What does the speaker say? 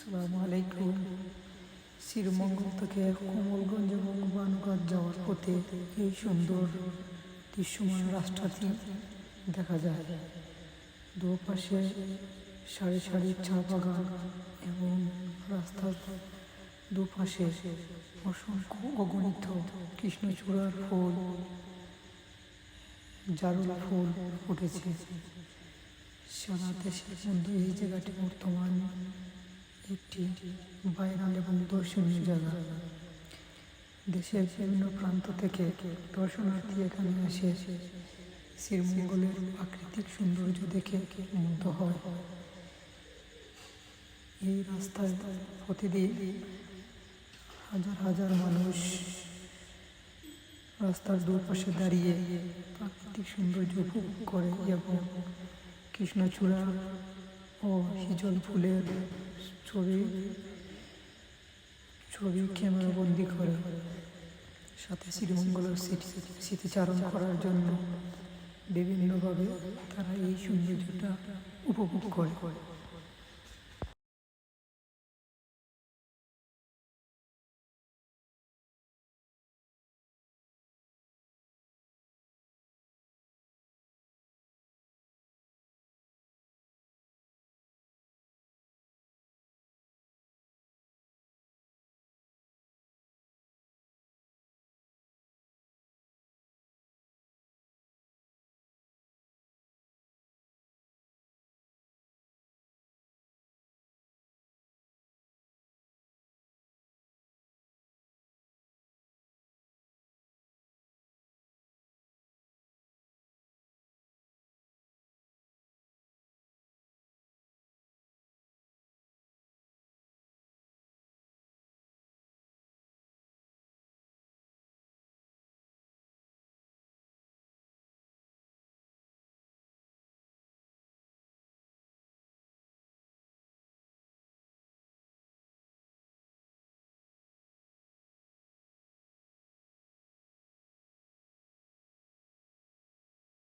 আসসালামু আলাইকুম। শ্রীমঙ্গল থেকে কোমলগঞ্জ এবং বানুঘাট যাওয়ার পথে এই সুন্দর দৃশ্যমান রাস্তাটি দেখা যায়। দুপাশে সারি সারি চা বাগান এবং রাস্তার দুপাশে অসংখ্য অগণিত কৃষ্ণচূড়ার ফুল, জারুল ফুল ফুটেছে। সারা দেশের মধ্যে এই জায়গাটি বর্তমান একটি ভাইরাল এবং দর্শনীয় জায়গা। দেশের বিভিন্ন প্রান্ত থেকে দর্শনার্থী এখানে এসে শ্রীমঙ্গলের প্রাকৃতিক সৌন্দর্য দেখে মুগ্ধ হয়। এই রাস্তায় প্রতিদিন হাজার হাজার মানুষ রাস্তার দুপাশে দাঁড়িয়ে প্রাকৃতিক সৌন্দর্য উপভোগ করে এবং কৃষ্ণচূড়া ও হিজল ফুলের ছবি ছবি ক্যামেরাবন্দি করে, সাথে শ্রীমঙ্গলের স্মৃতি, স্মৃতিচারণ করার জন্য বিভিন্নভাবে তারা এই সৌন্দর্যটা উপভোগ করে।